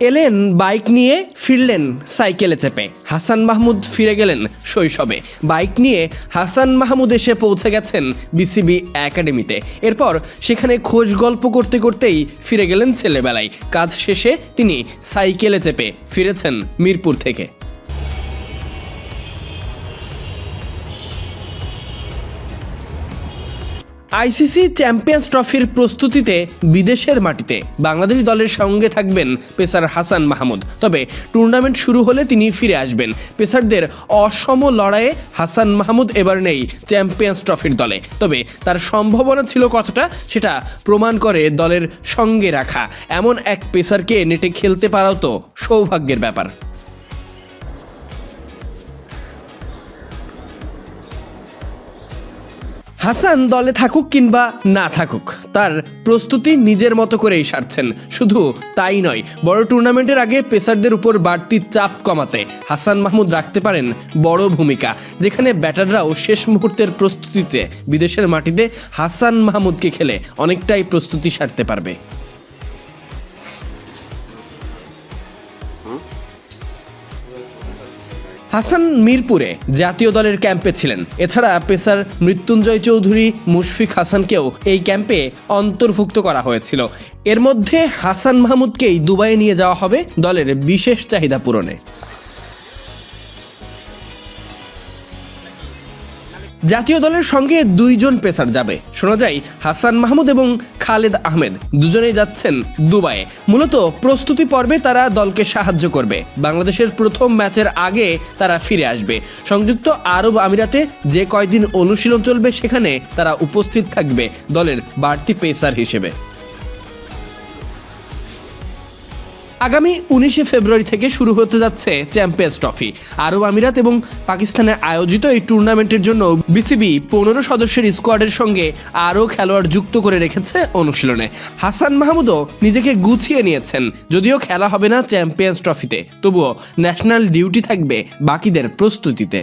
এলেন, বাইক নিয়ে ফিরলেন সাইকেলে চেপে। হাসান মাহমুদ ফিরে গেলেন শৈশবে। বাইক নিয়ে হাসান মাহমুদ এসে পৌঁছে গেছেন বিসিবি একাডেমিতে। এরপর সেখানে খোঁজ গল্প করতে করতেই ফিরে গেলেন ছেলেবেলায়। কাজ শেষে তিনি সাইকেলে চেপে ফিরেছেন মিরপুর থেকে। আইসিসি চ্যাম্পিয়ন্স ট্রফির প্রস্তুতিতে বিদেশের মাটিতে বাংলাদেশ দলের সঙ্গে থাকবেন পেসার হাসান মাহমুদ। তবে টুর্নামেন্ট শুরু হলে তিনি ফিরে আসবেন। পেসারদের অসম লড়াইয়ে হাসান মাহমুদ এবার নেই চ্যাম্পিয়ন্স ট্রফির দলে। তবে তার সম্ভাবনা ছিল কতটা সেটা প্রমাণ করে দলের সঙ্গে রাখা। এমন এক পেসারকে নেটে খেলতে পারাও তো সৌভাগ্যের ব্যাপার। হাসান দলে থাকুক কিংবা না থাকুক, তার প্রস্তুতি নিজের মতো করেই সারছেন। শুধু তাই নয়, বড় টুর্নামেন্টের আগে পেসারদের উপর বাড়তি চাপ কমাতে হাসান মাহমুদ রাখতে পারেন বড় ভূমিকা, যেখানে ব্যাটাররাও শেষ মুহূর্তের প্রস্তুতিতে বিদেশের মাটিতে হাসান মাহমুদকে খেলে অনেকটাই প্রস্তুতি সারতে পারবে। হাসান মিরপুরে জাতীয় দলের ক্যাম্পে ছিলেন। এছাড়া পেসার মৃত্যুঞ্জয় চৌধুরী, মুশফিক হাসানকেও এই ক্যাম্পে অন্তর্ভুক্ত করা হয়েছিল। এর মধ্যে হাসান মাহমুদকেই দুবাইয়ে নিয়ে যাওয়া হবে দলের বিশেষ চাহিদা পূরণে। জাতীয় দলের সঙ্গে দুইজন পেসার যাবে। শোনা যায়, হাসান মাহমুদ এবং খালেদ আহমেদ দুজনেই যাচ্ছেন দুবাইয়ে। মূলত প্রস্তুতি পর্বে তারা দলকে সাহায্য করবে। বাংলাদেশের প্রথম ম্যাচের আগে তারা ফিরে আসবে। সংযুক্ত আরব আমিরাতে যে কয়দিন অনুশীলন চলবে, সেখানে তারা উপস্থিত থাকবে দলের বাড়তি পেসার হিসেবে। আগামী উনিশে ফেব্রুয়ারি থেকে শুরু হতে যাচ্ছে চ্যাম্পিয়ন্স ট্রফি। আরব আমিরাত এবং পাকিস্তানে আয়োজিত এই টুর্নামেন্টের জন্য বিসিবি পনেরো সদস্যের স্কোয়াডের সঙ্গে আরও খেলোয়াড় যুক্ত করে রেখেছে অনুশীলনে। হাসান মাহমুদও নিজেকে গুছিয়ে নিয়েছেন, যদিও খেলা হবে না চ্যাম্পিয়ন্স ট্রফিতে। তবুও ন্যাশনাল ডিউটি থাকবে বাকিদের প্রস্তুতিতে।